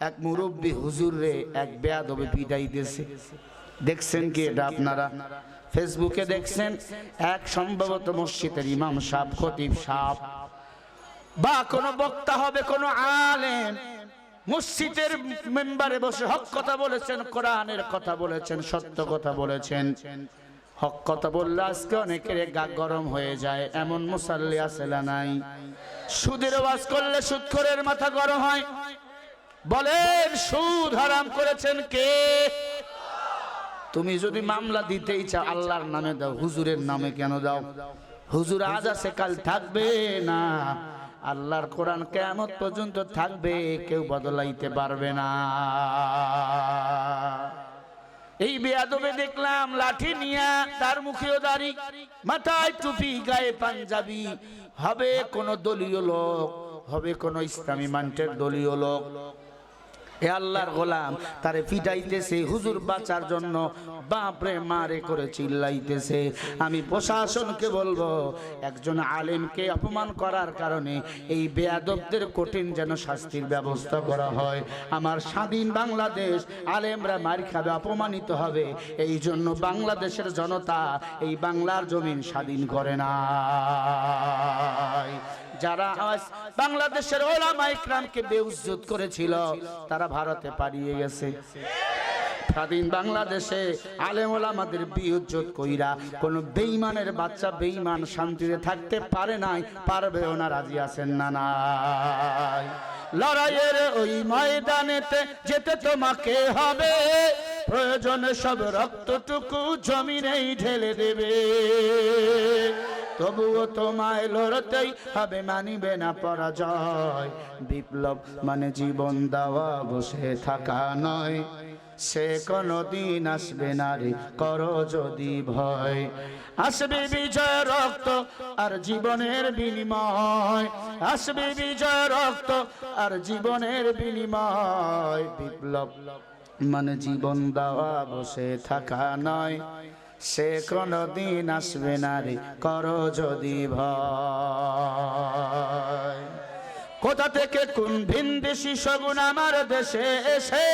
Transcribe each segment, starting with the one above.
এক মুরব্বী হুজুর রে এক বেয়াদবে দিয়েছে। দেখছেন কি এটা আপনারা? ফেসবুকে দেখছেন এক সম্ভবত মসজিদের ইমাম সাহ খতিব সাহ বা কোনো বক্তা হবে, কোনো আলেম। মসজিদের মেম্বারে বসে হক কথা বলেছেন, কোরআনের কথা বলেছেন, সত্য কথা বলেছেন। হক কথা বললে আজকে অনেকের গা গরম হয়ে যায়, এমন মুসাল্লি না নাই? সুদের ওয়াজ করলে সুদখোরের মাথা গরম হয়। বলেন, সুদ হারাম করেছেন কে? তুমি যদি মামলা দিতেই চাও, আল্লাহর নামে দাও, হুজুরের নামে কেন দাও? হুজুর আজ আছে, কাল থাকবে না। আল্লাহর কোরআন কেমন পর্যন্ত থাকবে, কেউ বদলাইতে পারবে না। এই বেয়াদবে দেখলাম, লাঠি নিয়া তার মুখেও দাড়ি, মাথায় টুপি, গায়ে পাঞ্জাবি। হবে কোন দলীয় লোক, হবে কোন ইসলামী মান্টের দলীয় লোক। এ আল্লাহর গোলাম, তারে পিটাইতেছে, হুজুর বাঁচার জন্য বাপরে মারে করে চিল্লাইতেছে। আমি প্রশাসনকে বলব, একজন আলেমকে অপমান করার কারণে এই বেয়াদবদের কঠিন যেন শাস্তির ব্যবস্থা করা হয়। আমার স্বাধীন বাংলাদেশ, আলেমরা মার খাবে, অপমানিত হবে। এই জন্য বাংলাদেশের জনতা এই বাংলার জমিন স্বাধীন করে না যারা আজ বাংলাদেশের ওলামা ইকরামকে বেউজ্জত করেছিল, তারা ভারতে পালিয়ে গেছে। স্বাধীন বাংলাদেশে আলেম ওলামাদের বিউজ্জত কইরা কোন বেঈমানের বাচ্চা বেঈমান শান্তিতে থাকতে পারে নাই, পারবেও না, রাজি আছেন না নাই। লড়াইয়ের ওই ময়দানেতে যেতে তোমাকে হবে, প্রয়োজনে সব রক্তটুকু জমিনেই ঢেলে দেবে। তবুও তোমায় লড়তেই হবে, মানিবে না পরাজয়। বিপ্লব মানে জীবন দেওয়া, বসে থাকা নয়। সে কোনদিন আসবে না রে, করো যদি ভয়। আসবে বিজয় রক্ত আর জীবনের বিনিময়। আসবে বিজয় রক্ত আর জীবনের বিনিময়। বিপ্লব মানে জীবন দেওয়া, বসে থাকা নয়। সে কোনদিন আসবে না রে, করো যদি ভয়। কোথা থেকে কোন ভিন দেশি শগুন আমার দেশে এসে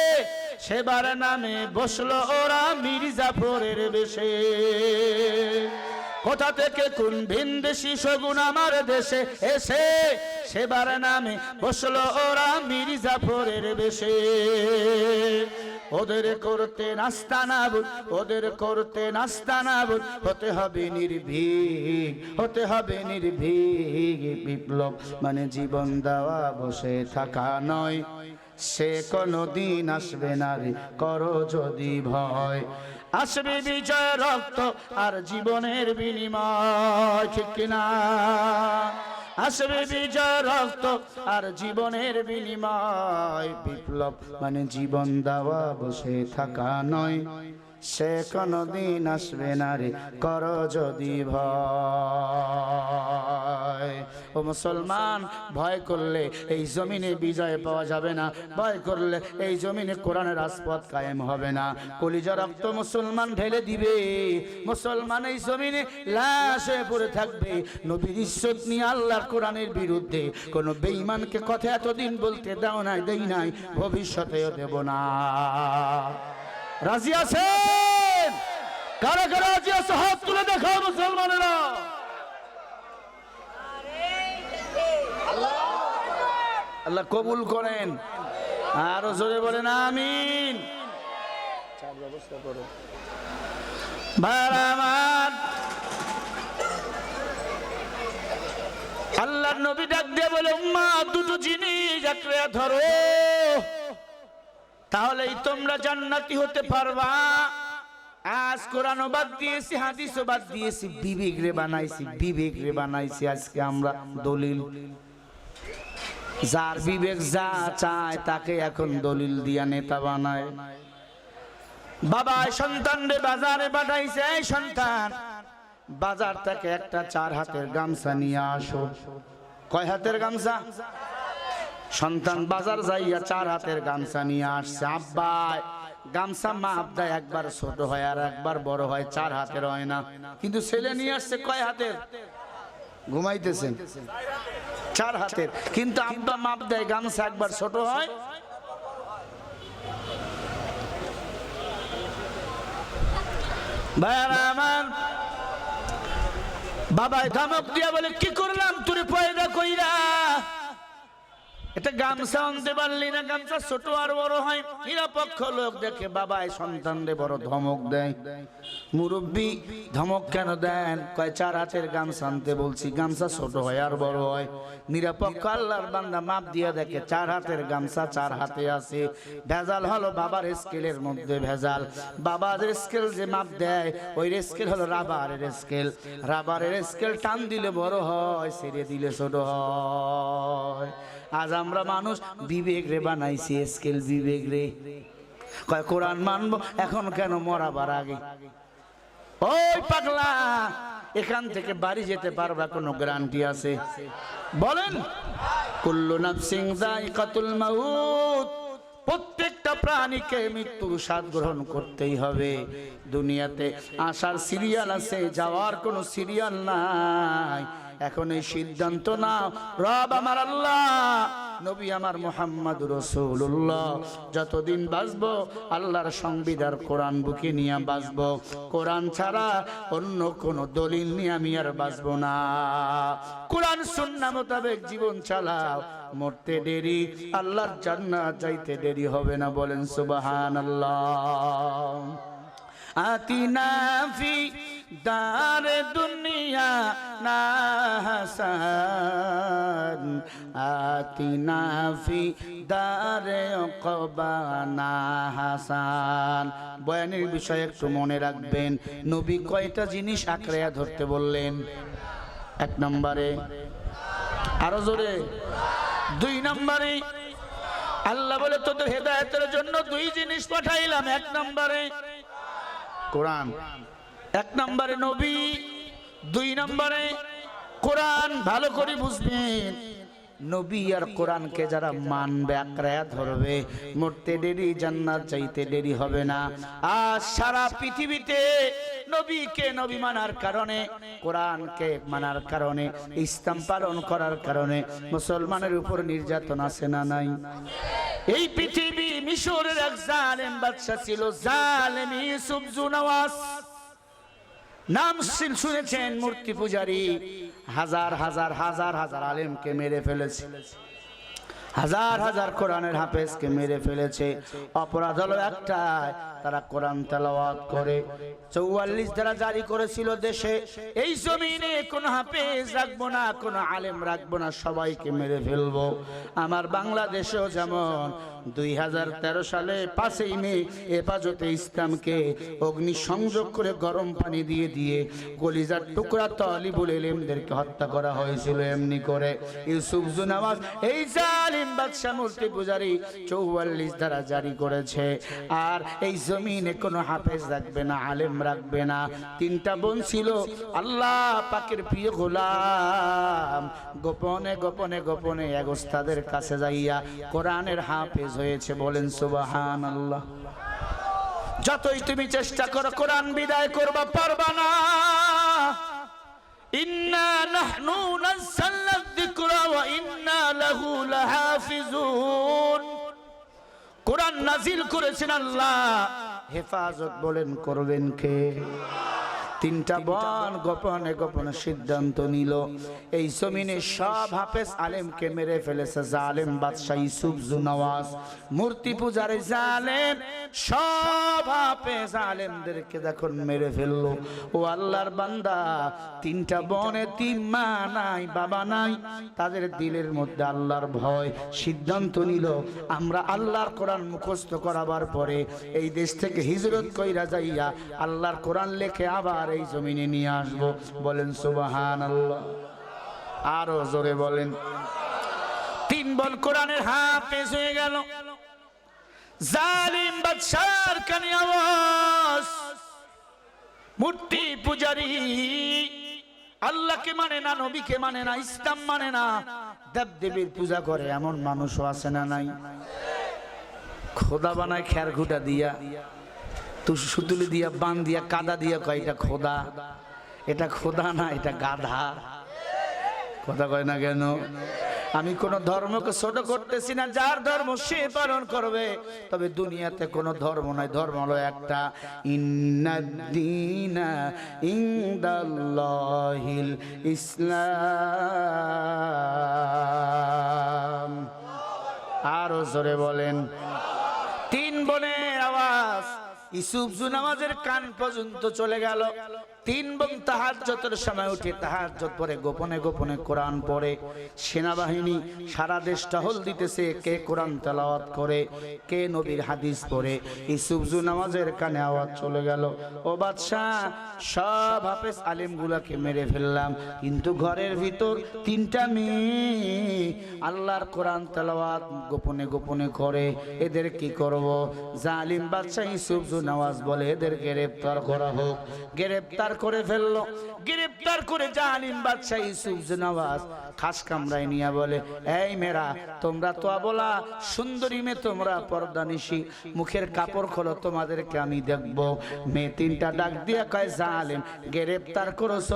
সেবার নামে বসল ওরা মির্জাফরের বেশে। কোথা থেকে কোন ভিন দেশি শগুন আমার দেশে এসে সেবার নামে বসল ওরা মির্জাফরের বেশে। ওদের করতে নাস্তা নাবুদ ওদের করতে নাস্তা নাবুদ হতে হবে নির্ভীক, হতে হবে নির্ভীক। বিপ্লব মানে জীবন দেওয়া, বসে থাকা নয়। সে কোনো দিন আসবে না রে, করো যদি ভয়। আসবে বিজয় রক্ত আর জীবনের বিনিময়, ঠিক কিনা? আসবে বিজয় রক্ত আর জীবনের বিনিময়। বিপ্লব মানে জীবন দেওয়া বসে থাকা নয়। সে কোনদিন আসবে না রে, কর যদি ভয়। ও মুসলমান, ভয় করলে এই জমিনে বিজয় পাওয়া যাবে না, ভয় করলে এই জমিনে কোরআনের রাজপথ কায়েম হবে না। কলিজা রক্ত মুসলমান ঢেলে দিবে, মুসলমান এই জমিনে লাশে পড়ে থাকবে। নবীর ইজ্জত নিয়ে আল্লাহর কোরআনের বিরুদ্ধে কোন বেঈমানকে কথা এতদিন বলতে দাও নাই, দেই নাই, ভবিষ্যতেও দেব না। রাজি আছেন? কারা কারা রাজি আছে? হাত তুলে দেখাও মুসলমানেরা। আল্লাহ কবুল করেন। আরও জোরে বলেন, আমিন। ব্যবস্থা করো আমার, আল্লাহর নবী ডাক দিয়ে বলে, উম্মা, দুটো জিনিস একরে ধরো। তাহলেই তোমরা জান্নাতি হতে পারবা। আজ কোরআনও বাদ দিয়েছি, হাদিসও বাদ দিয়েছি, বিবেক রে বানাইছি, বিবেক রে বানাইছি আজকে আমরা দলিল। যার বিবেক যা চায় তাকে এখন দলিল দিয়া নেতা বানায়। বাবা সন্তান রে বাজারে পাঠাইছে সন্তান, বাজার থেকে একটা চার হাতের গামছা নিয়ে আসো। কয় হাতের গামছা? সন্তান বাজার যাইয়া চার হাতের গামছা নিয়ে আসছে। আব্বাই, গামছা মা আব্দা একবার ছোট হয় আর একবার বড় হয়, চার হাতের হয় না। কিন্তু ছেলে নিয়ে আসছে কয় হাতের? ঘুমাইতেছেন। চার হাতের। কিন্তু আব্বা মাপ দেয় গামছা একবার ছোট হয়। ভাইয়ারা আমার ধমক দিয়া বলে, কি করলাম? তুই পয়দা কইরা? এটা গামছা আনতে পারলি না, গামছা ছোট আর বড় হয়। নিরপেক্ষ লোক দেখে বাবাই সন্তানরে বড় ধমক দেয়। মুরব্বী ধমক কেন দেন? কয়, চার হাতের গামছা আনতে বলছি, গামছা ছোট হয় আর বড় হয়। নিরপেক্ষ আল্লাহর বান্দা মাপ দিয়া দেখে, চার হাতের গামছা চার হাতে আছে। ভেজাল হলো বাবার স্কেলের মধ্যে ভেজাল। বাবার স্কেল যে মাপ দেয়, ওই স্কেল হলো রাবারের স্কেল। রাবারের স্কেল টান দিলে বড় হয়, ছেড়ে দিলে ছোট হয়। আজ আমরা মানুষ বিবেক রে বানাইছি স্কেল বিবেক রে। কয় কোরআন মানবো এখন কেন মরাবার আগে? ওই পাগলা এখান থেকে বাড়ি যেতে পারবা কোনো গ্যারান্টি আছে? বলেন কুল্লু নাফসিং যায়কাতুল মাউত প্রত্যেকটা প্রাণীকে মৃত্যুর স্বাদ গ্রহণ করতেই হবে। দুনিয়াতে আসার সিরিয়াল আছে যাওয়ার কোনো সিরিয়াল নাই। এখন এই সিদ্ধান্ত নাও। রব আমার আল্লাহ, নবী আমার মোহাম্মদ রসুল্লাহ যতদিন বাঁচবো, আল্লাহর সংবিধান কোরআন বুকে নিয়ে বাঁচবো। কোরআন ছাড়া অন্য কোন দলিল নিয়ে আমি আর বাঁচবো না। কোরআন সুন্না মোতাবেক জীবন চালাও। মরতে দেরি, আল্লাহর জান্নাত যাইতে দেরি হবে না বলেন সুবাহান আল্লাহ আতিনা ফি দার দুনিয়া না হাসান আতিনা ফি দারে না হাসান। বয়ানের বিষয়ে একটু মনে রাখবেন, নবী কয়টা জিনিস আঁকড়াইয়া ধরতে বললেন? এক নম্বরে, আরও জোরে, দুই নম্বরে, আল্লাহ বলে, তোদের হেদায়তের জন্য দুই জিনিস পাঠাইলাম। এক নম্বরে, কোরআন। এক নম্বরে নবী, দুই নম্বরে কোরআন, ভালো করে বুঝবেন। নবী আর কোরআনকে যারা মানবে, আঁকড়ায়া ধরবে, মরতে দেরি, জান্নাত চাইতে দেরি হবে না। আর সারা পৃথিবীতে নবীকে নবী মানার কারণে, কোরআনকে মানার কারণে, ইসলাম পালন করার কারণে মুসলমানের উপর নির্যাতন আছে না নাই? এই পৃথিবী মিশরের এক জালেম বাদশা ছিল, জালেম ইউসুফ জুনওয়াস। নাম শুন- শুনেছেন মূর্তি পূজারী। হাজার হাজার হাজার হাজার আলেমকে মেরে ফেলেছে। হাজার হাজার কোরআনের হাফেজকে মেরে ফেলেছে। অপরাধ হলো একটাই, তারা কোরআন তেলাওয়াত করে। চৌয়াল্লিশ দ্বারা জারি করেছিল দেশে, এই জমিনে কোনো হাফেজ রাখব না, কোনো আলেম রাখব না, সবাইকে মেরে ফেলব। আমার বাংলাদেশেও যেমন দুই হাজার তেরো সালে পাঁচই মে হেফাজতে ইসলামকে অগ্নি সংযোগ করে গরম পানি দিয়ে দিয়ে কলিজার টুকরা তলিবুল এলেমদেরকে হত্যা করা হয়েছিল, এমনি করে। ইউসুফ জুনামাজ, এই জালিম বাদশাহ মূর্তি পূজারি চৌয়াল্লিশ দ্বারা জারি করেছে। আর এই জমিনে কোনো হাফেজ রাখবে না, আলেম রাখবে না। তিনটা বোন ছিল, আল্লাহ পাকের প্রিয় গোলাম। গোপনে গোপনে গোপনে এক ওস্তাদের কাছে যাইয়া কোরআনের হাফেজ হয়েছে বলেন সুবাহান আল্লাহ যতই তুমি চেষ্টা করো, কোরআন বিদায় করবা, পারবা না। ইন্না নাহনু নাযালনা যিকরা ওয়া ইন্না লাহু লাহাফিজুন। কোরআন নাজিল করেছেন আল্লাহ। হেফাজত বলেন করবেন কে? তিনটা বন গোপনে গোপনে সিদ্ধান্ত নিল। এই জমিনে সব হাফেজ আলেমকে মেরে ফেলেছে জালেম বাদশাহ ইউসুফ জুনওয়াজ মূর্তি পূজারে জালেম সব হাফেজ আলেমদেরকে দেখুন মেরে ফেলল, ও আল্লাহর বান্দা, তিনটা বনে তিন মা নাই, বাবা নাই, তাদের দিলের মধ্যে আল্লাহর ভয় সিদ্ধান্ত নিল, আমরা আল্লাহর কোরআন মুখস্থ করাবার পরে এই দেশ থেকে হিজরত কইরা যাইয়া আল্লাহর কোরআন লেখে আবার এই জমিনে নিয়ে আসব। বলেন সুবাহান আল্লাহ আরও জোরে বলেন। তিন বল কোরআনের হাফেজ হয়ে গেল। জালিম বাদশার কানে আওয়াজ। মূর্তি পূজারি, আল্লাহকে মানে না, নবীকে মানে না, ইসলাম মানে না। দেবদেবীর পূজা করে এমন মানুষও আছে না নাই? খোদা বানায় খের ঘুটা দিয়া তু সুতুলি দিয়া, বান দিয়া, কাদা দিয়া কয়, এটা খোদা এটা খোদা না, এটা গাধা। কথা কয় না কেন? আমি কোন ধর্মকে ছোট করতেছি না, যার ধর্ম সে পালন করবে। তবে দুনিয়াতে কোনো ধর্ম নয়, ধর্ম হলো একটা। ইন্দাল্লাহিল ইসলাম। আরও জোরে বলেন। তিন বোনের আওয়াজ। ইসুফ নামাজের কান পর্যন্ত চলে গেল। তিন বোন তাহাজ্জতের সময় উঠে তাহাজ্জত পরে গোপনে গোপনে কোরআন পড়ে। সেনাবাহিনী সারা দেশ টহল দিতেছে, কে কোরআন তেলাওয়াত করে, কে নবীর হাদিস পড়ে। ইসুফ নামাজের কানে আওয়াজ চলে গেল, ও বাদশাহ, সব হাফেজ আলিমগুলাকে মেরে ফেললাম, কিন্তু ঘরের ভিতর তিনটা মেয়ে আল্লাহর কোরআন তেলাওয়াত গোপনে গোপনে করে। এদের কি করব? জালিম বাদশাহ ইসুফ নামাজ বলে এদের গ্রেফতার করা হোক। গ্রেফতার করে ফেলল। গ্রেফতার করে জালিম বাদশাহ ইসুফ নওয়াজ খাস কামরায় নিয়ে বলে, এই মেরা তোমরা তো বলা সুন্দরী মে তোমরা পর্দা নিশি, মুখের কাপড় খোলো, তোমাদেরকে আমি দেখব। মেয়ে তিনটা ডাক দিয়ে কয় জালিম গ্রেফতার করেছ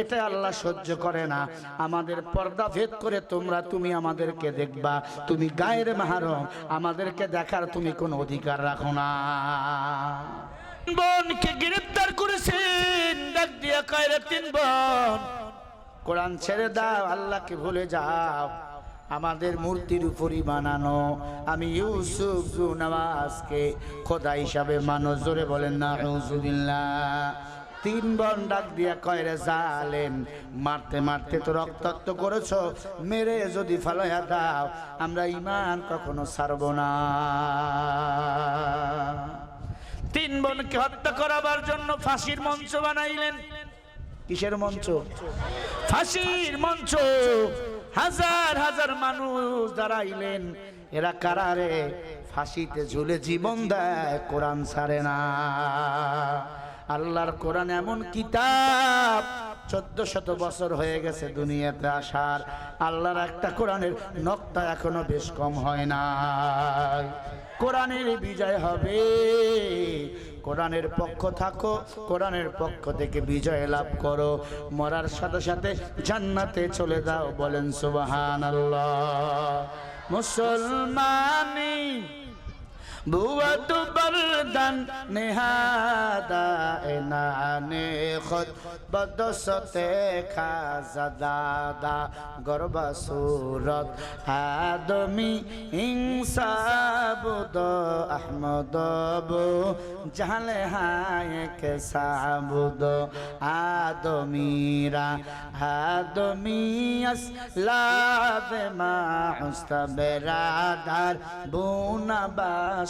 এটা আল্লাহ সহ্য করে না। আমাদের পর্দা ভেদ করে তোমরা, তুমি আমাদেরকে দেখবা। তুমি গায়ের মাহারম, আমাদেরকে দেখার তুমি কোনো অধিকার রাখো না। বোনকে গ্রেফতার তিন কোরআন ছেড়ে দাও, আল্লাহকে ভুলে যাও। আমাদের মূর্তির উপরই বানানো। আমি ইউসুফ নওয়াজকে খোদা হিসাবে মানুষ জোরে বলেন না হুজুবিল্লাহ তিন বন ডাক দিয়া কয়রে জালেন মারতে মারতে তো রক্তাক্ত করেছ। মেরে যদি ফালাইয়া দাও, আমরা ইমান কখনো ছাড়বো না। তিন বোনকে হত্যা করাবার জন্য ফাঁসির মঞ্চ বানাইলেন। কিসের মঞ্চ? ফাঁসির মঞ্চ। হাজার হাজার মানুষ দাঁড়াইলেন। এরা কারারে? ফাঁসিতে ঝুলে জীবন দেয়, কোরআন ছাড়ে না। আল্লাহর কোরআন এমন কিতাব, চোদ্দ শত বছর হয়ে গেছে দুনিয়াতে আসার। আল্লাহর একটা কোরআনের নকটা এখনও বেশ কম হয় না কোরআনের বিজয় হবে। কোরআনের পক্ষ থাকো, কোরআনের পক্ষ থেকে বিজয় লাভ করো। মরার সাথে সাথে জান্নাতে চলে যাও বলেন সুবাহান মুসলমানি বুয়াত বরদান নেহাদা এনানে খদ বদসতে খাজাদাদা গর্ব সুরত আদমি ইনসাবুদ আহমদ বু জালে হায় কে সাবুদ আদমিরা আদমিয়াস লাভ মা হুস্তা বেরাদার বুনা বাস হায় জমা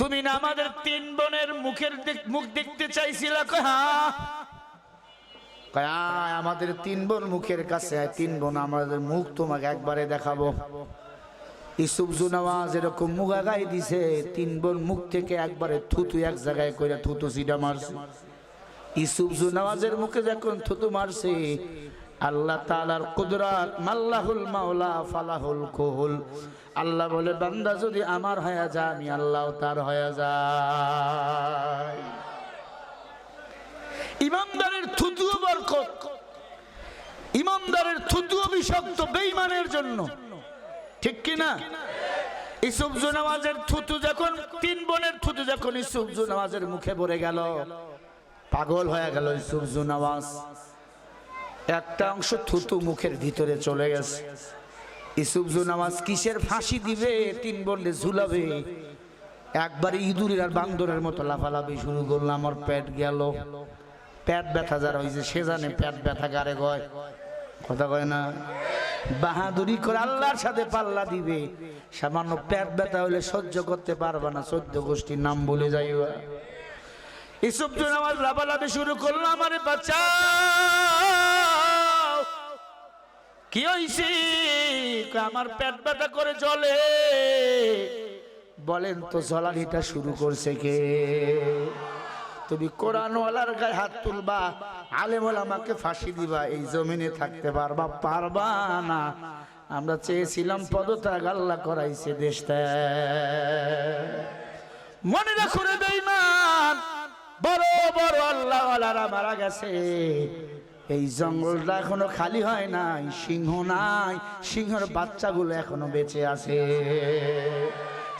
তুমি না আমাদের তিন বোনের মুখের মুখ দেখতে চাইছিলা? আমাদের তিন বোন মুখের কাছে তিন বোন আমাদের মুখ তোমাকে একবারে দেখাবো। ইসুফ জুনাওয়াজ এরকম মুখ আগাই দিছে, তিন বোন মুখ থেকে একবারে থুতু এক জায়গায় থুতু জুনাওয়াজের মুখে থুতু আল্লাহ তাআলার কুদরাত, মাল্লাহুল মাওলা, ফালাহুল কুহুল আল্লাহ বলে, বান্দা যদি আমার হয়ে যায়, আমি আল্লাহ তার হয়ে যায় ইমানদারের থুতুও বরকত, ইমানদারের থুতুও বিষাক্ত বেইমানের জন্য। ঠিক কি না? ইসুফ নামাজের থুতু যখন, তিন বোনের থুতু যখন ইসুফ নামাজের মুখে পড়ে গেল, পাগল হয়ে গেল ইসুফ নামাজ একটা অংশ থুতু মুখের ভিতরে চলে গেছে। ইসুফ নামাজ কিসের ফাঁসি দিবে? তিন বোনলে ঝুলাবে। একবার ইঁদুরের আর বান্দরের মতো লাফালাফি শুরু করল আমার পেট গেল। পেট ব্যথা যারা হয়েছে সে জানে পেট ব্যথা গারে গয় কথা কয় না? বাহাদুরি করে আল্লাহর সাথে পাল্লা দিবে। সামান্য পেট ব্যথা হলে সহ্য করতে পারবে না, চোদ্দ গোষ্ঠীর নাম বলে যাইবা। ইসুফ শুরু করল আমার বাচ্চা। কি কয়, আমার ব্যথা করে বলেন তো শুরু করছে কে? তুমি কোরআনওয়ালার গায়ে হাত তুলবা আলেমল আমাকে ফাঁসি দিবা এই জমিনে থাকতে পারবা পারবা না। আমরা চেয়েছিলাম পদত্যাগ আল্লাহ করাইছে দেশটা মনে রাখো রে বেঈমান বড় আল্লাহওয়ালারা মারা গেছে। এই জঙ্গলটা এখনও খালি হয় নাই, সিংহ নাই, সিংহের বাচ্চাগুলো এখনও বেঁচে আছে।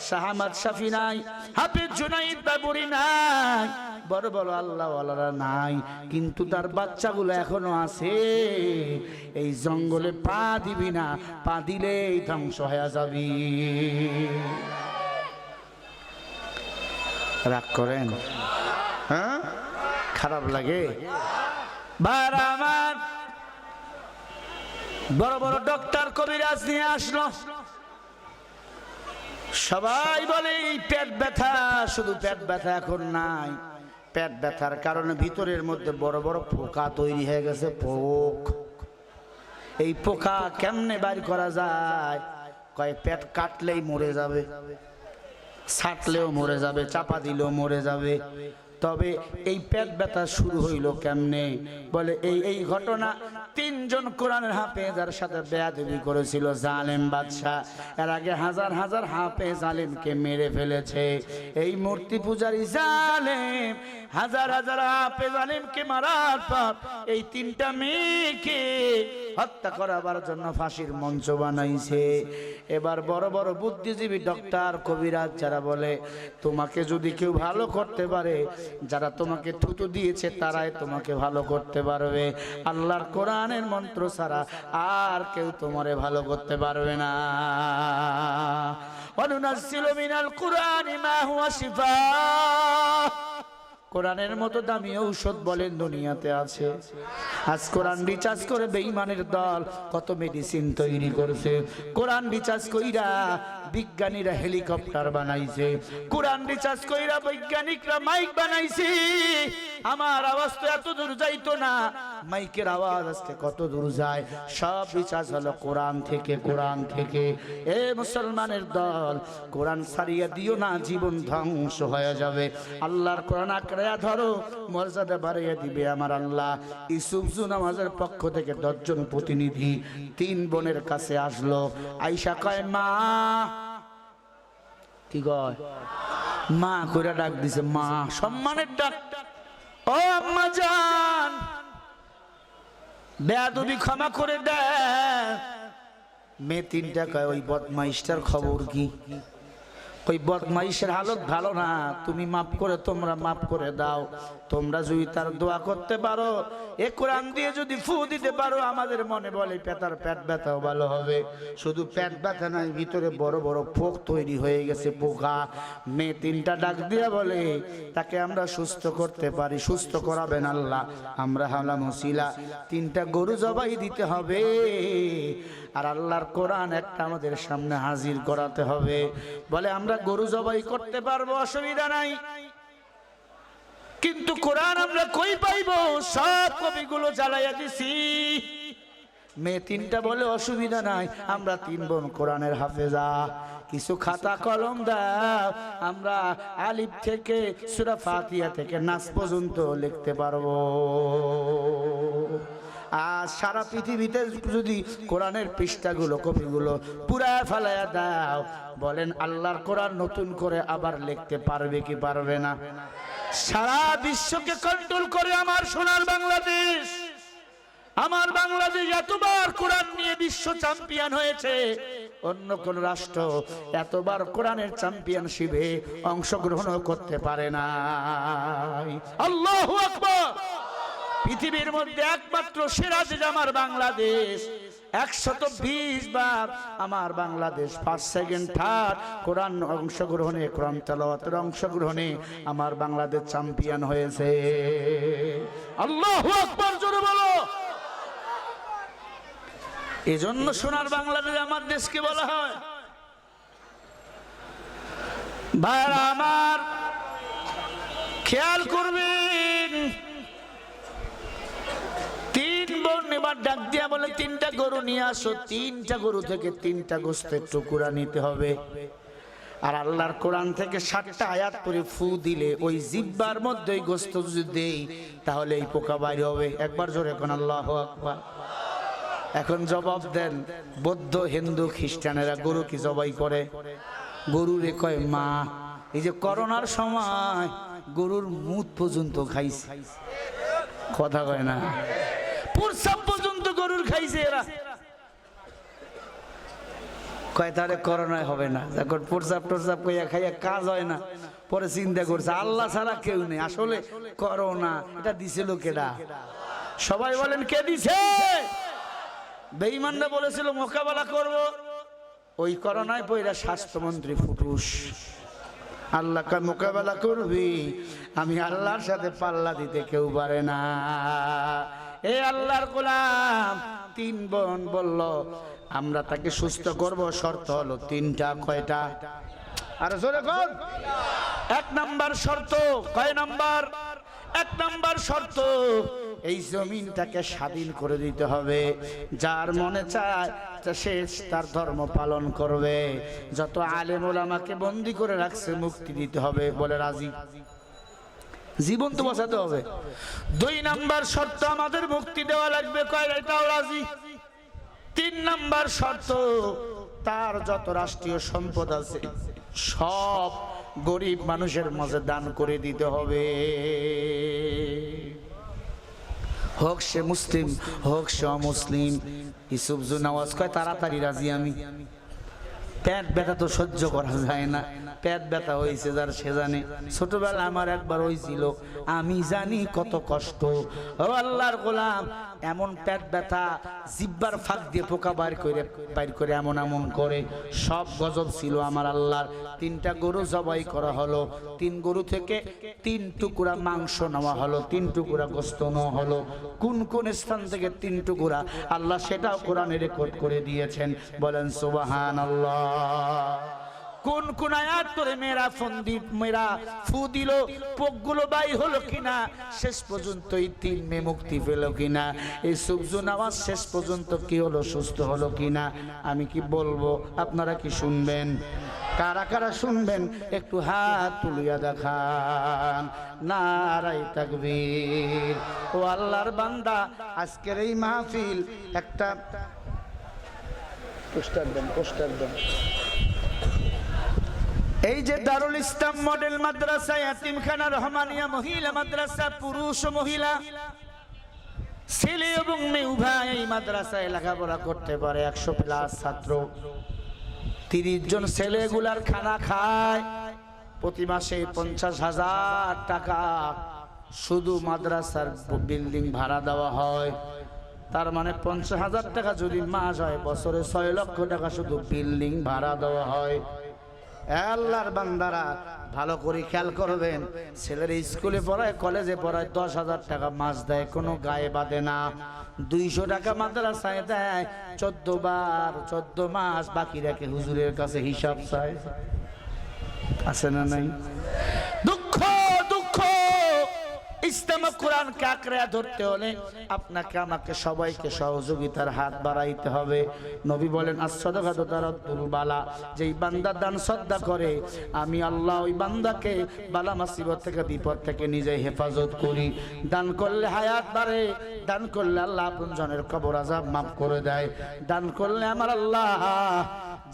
শাহামাদ শাফি নাই, হাফিজ জুনাইদ বাবুরি নাই, বড় বড় আল্লাহওয়ালারা নাই, কিন্তু তার বাচ্চাগুলো এখনও আছে। এই জঙ্গলে পা দিবি না, পা দিলেই ধ্বংস হয়ে যাবি। রাগ করেন? হ্যাঁ? খারাপ লাগে। বড় বড় ডক্টর কবিরাজ নিয়ে আসলো। সবাই বলে পেট ব্যথা, শুধু পেট ব্যথা এখন নাই। পেট ব্যথার কারণে ভিতরের মধ্যে বড় বড় পোকা তৈরি হয়ে গেছে, পোক। এই পোকা কেমনে বাইর করা যায়? কয়, পেট কাটলেই মরে যাবে, ছাটলেও মরে যাবে, চাপা দিলেও মরে যাবে। তবে এই পেট ব্যথা শুরু হইল কেমনে? বলে, এই এই ঘটনা তিনজন কোরআনের হাফেজার সাথে বেয়াদবি করেছিল জালেম বাদশাহ। এর আগে হাজার হাজার হাফে জালেমকে মেরে ফেলেছে। এই মূর্তি পূজারী জালেম হাজার হাজার হাফে জালেমকে মারার পর এই তিনটা মেয়েকে হত্যা করাবার জন্য ফাঁসির মঞ্চ বানাইছে। এবার বড় বড় বুদ্ধিজীবী ডক্টর কবিরাজ যারা বলে, তোমাকে যদি কেউ ভালো করতে পারে, যারা তোমাকে থুতু দিয়েছে তারাই তোমাকে ভালো করতে পারবে। আল্লাহর কোরআনের মন্ত্র ছাড়া আর কেউ তোমারে ভালো করতে পারবে না। অনুনাসিলু মিনাল কুরআনি মা হুয়া শিফা। কোরআনের মতো দামি ঔষধ বলেন দুনিয়াতে আছে। আজ কোরআন রিচার্জ করে বেঈমানের দল, কত মেডিসিন তৈরি করছে। কোরআন রিচার্জ কইরা বিজ্ঞানীরা হেলিকপ্টার বানাইছে। কোরআন রিচার্জ কইরা বৈজ্ঞানিকরা মাইক বানাইছে। আমার আওয়াজ তো এত দূর যাইতো না। মাইকের আওয়াজ আজকে কত দূর যায়? সব রিচার্জ হলো কোরআন থেকে কোরআন থেকে। এ মুসলমানের দল, কোরআন সারিয়া দিও না, জীবন ধ্বংস হয়ে যাবে। আল্লাহর কোরআন আঁকড়াইয়া ধরো, মর্যাদা বাড়াইয়া দিবে আমার আল্লাহ। ইসুফ নামাজের পক্ষ থেকে দশজন প্রতিনিধি তিন বোনের কাছে আসলো। আইসা কয়, মা কি কয়? মা কইরা ডাক দিছে, মা, সম্মানের ডাক। ও আম্মা জান, বেয়াদবি ক্ষমা করে দেয় মেয়ে তিনটা কয়, ওই বদমাইশটার খবর কি? ওই বদমাইশের হালত ভালো না। তুমি মাফ করে, তোমরা মাফ করে দাও। তোমরা যদি তার দোয়া করতে পারো, এ কোরআন দিয়ে যদি ফু দিতে পারো, আমাদের মনে বলে পেতার পেট ব্যথাও ভালো হবে। শুধু পেট ব্যথা নাই, ভিতরে বড় বড় পোক তৈরি হয়ে গেছে, পোকা। মেয়ে তিনটা ডাক দিয়া বলে, তাকে আমরা সুস্থ করতে পারি, সুস্থ করাবেন আল্লাহ। আমরা হামলাম ওসিলা। তিনটা গরু জবাই দিতে হবে। আর আল্লাহর কোরআন একটা আমাদের সামনে হাজির করাতে হবে। বলে, আমরা গরু জবাই করতে পারব, অসুবিধা নাই। কিন্তু কোরআন আমরা কই পাইবো? সব কবিগুলো জ্বালাইয়া দিছি। মেয়ে তিনটা বলে, অসুবিধা নাই, আমরা তিন বোন কোরআনের হাফেজা। কিছু খাতা কলম দাও, আমরা আলিফ থেকে, সুরা ফাতিয়া থেকে নাচ পর্যন্ত লিখতে পারব। আর সারা পৃথিবীতে যদি কোরআনের পৃষ্ঠাগুলো, কপিগুলো পুরা ফেলাইয়া দাও, বলেন আল্লাহর কোরআন নতুন করে আবার লিখতে পারবে কি পারবে না? সারা বিশ্বকে কন্ট্রোল করে আমার সোনার বাংলাদেশ। আমার বাংলাদেশ এতবার কোরআন নিয়ে বিশ্ব চ্যাম্পিয়ন হয়েছে। অন্য কোন রাষ্ট্র এতবার কোরআনের চ্যাম্পিয়নশিপে অংশগ্রহণ করতে পারে না আল্লাহ আকবর! পৃথিবীর মধ্যে একমাত্র সেরা দেশ আমার বাংলাদেশ। একশত বিশ বার আমার বাংলাদেশ ফার্স্ট সেকেন্ড থার্ড কোরআন অংশগ্রহণে, কোরআন তেলাওয়াতের অংশগ্রহণে আমার বাংলাদেশ চ্যাম্পিয়ন হয়েছে। আল্লাহ আকবর, জোরে বলো। এজন্য সোনার বাংলাদেশ আমার দেশকে বলা হয়। ভাইরা আমার খেয়াল করবেন তিন ডাক দিয়া বলে, তিনটা গরু নিয়ে আসো, তিনটা গরু থেকে তিনটা গোস্তের টুকুরা নিতে হবে। আর আল্লাহর কোরআন থেকে ষাটটা আয়াত করে ফু দিলে, ওই জিব্বার মধ্যে ওই গোস্ত যদি দেই, তাহলে এই পোকা বাইরে হবে। একবার জোরে কোন, আল্লাহ আকবার। এখন জবাব দেন, বৌদ্ধ, হিন্দু, খ্রিস্টানেরা গরু কি জবাই করে? গরুরে কয়, মা, এই যে করোনার সময় গরুর মুখ পর্যন্ত খাইছে। কথা কয় না। প্রসাব খাইছে এরা। কয় তাহলে করোনায় হবে না। যখন প্রসাব টরসাব কইয়া খাইয়া কাজ হয় না। পরে চিন্তা করছে আল্লাহ ছাড়া কেউ নেই। আসলে করোনা এটা দিছিল কেডা সবাই বলেন কে দিছে? বেঈমানরা বলেছিল মোকাবেলা করব। ওই করোনায় পয়রা স্বাস্থ্যমন্ত্রী ফুটুস। আল্লাহ কয় মোকাবেলা করবি? আমি আল্লাহর সাথে পাল্লা দিতে কেউ পারে না। এ আল্লাহর গোলাম তিন বোন বলল, আমরা তাকে সুস্থ করব, শর্ত হলো তিনটা, কয়টা? আর জোরে কর। এক নাম্বার শর্ত, কয় নাম্বার? এক নাম্বার শর্ত, এই জমিনটাকে স্বাধীন করে দিতে হবে। যার মনে চায় সে তার ধর্ম পালন করবে। যত আলেম ওলামাকে বন্দি করে রাখছে, মুক্তি দিতে হবে, বলে রাজি। জীবন তো বাঁচাতে হবে। দুই নাম্বার শর্ত, আমাদের মুক্তি দেওয়া লাগবে। কয় এটাও রাজি? তিন নাম্বার শর্ত, তার যত রাষ্ট্রীয় সম্পদ আছে, সব গরিব মানুষের মাঝে দান করে দিতে হবে। হোক সে মুসলিম, হোক সে অমুসলিম, ইসুফ নামাজ কয় তাড়াতাড়ি রাজি আমি। প্যাট ব্যথা তো সহ্য করা যায় না। পেট ব্যথা হয়েছে যার সে জানে। ছোটবেলা আমার একবার হয়েছিল, আমি জানি কত কষ্ট। আল্লাহর গোলাম, এমন পেট ব্যথা, জিব্বার ফাঁক দিয়ে পোকা বাইর করে বাইর করে এমন এমন করে। সব গজব ছিল আমার আল্লাহর। তিনটা গরু জবাই করা হলো। তিন গরু থেকে তিন টুকরা মাংস নেওয়া হলো, তিন টুকরা গোস্ত নেওয়া হলো। কোন কোন স্থান থেকে তিন টুকরা? আল্লাহ সেটাও কোরআনে রেকর্ড করে দিয়েছেন। বলেন সুবাহান আল্লাহ কোন কোন আয়াত করে মেয়েরা ফন্দি মেয়েরা ফু দিল, পোকগুলো বাই হলো কিনা, শেষ পর্যন্ত এই তিন মেয়ে মুক্তি পেল কিনা, এই সুবজু নামাজ শেষ পর্যন্ত কি হলো, সুস্থ হলো কিনা, আমি কি বলব, আপনারা কি শুনবেন? কারা কারা শুনবেন? একটু হাত তুলিয়া দেখান নারাই তাকবীর। ও আল্লাহর বান্দা, আজকের এই মাহফিল একটা পোস্টার দেন পোস্টার দেন। এই যে দারুল ইসলাম মডেল মাদ্রাসা ইয়াতিমখানা রহমানিয়া মহিলা মাদ্রাসা, পুরুষ ও মহিলা, ছেলে এবং মেয়ে উভয় এই মাদ্রাসায় লেখাপড়া করতে পারে, একশো প্লাস ছাত্র। তিরিশ জন ছেলেগুলার খানা খায়, প্রতি মাসে পঞ্চাশ হাজার টাকা। শুধু মাদ্রাসার বিল্ডিং ভাড়া দেওয়া হয়। তার মানে পঞ্চাশ হাজার টাকা যদি মাস হয়, বছরে ছয় লক্ষ টাকা শুধু বিল্ডিং ভাড়া দেওয়া হয়। আল্লাহর বান্দারা, ভালো করে খেয়াল করবেন, ছেলের স্কুলে পড়ায়, কলেজে পড়ায় দশ হাজার টাকা মাস দেয়, কোনো গায়ে বাঁধে না। দুইশো টাকা মাদ্রাসায় দেয়, চোদ্দ বার, চোদ্দ মাস, বাকি রাখে হুজুরের কাছে হিসাব চায়। আছে না নাই? দুঃখ! ইসলাম ও কোরআনকে আঁকড়ে ধরতে হলে আপনাকে, আমাকে সবাইকে সহযোগিতার হাত বাড়াইতে হবে। নবী বলেন তো বালা যেই বান্দা দান শ্রদ্ধা করে, আমি আল্লাহ ওই বান্দাকে বালা মাসিবত থেকে, বিপদ থেকে নিজে হেফাজত করি। দান করলে হায়াত বাড়ে, দান করলে আল্লাহ আপন জনের কবর আজাব মাফ করে দেয়। দান করলে আমার আল্লাহ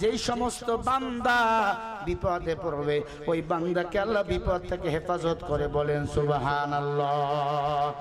যেই সমস্ত বান্দা বিপদে পড়বে, ওই বান্দাকে আল্লাহ বিপদ থেকে হেফাজত করে বলেন সুবাহান আল্লাহ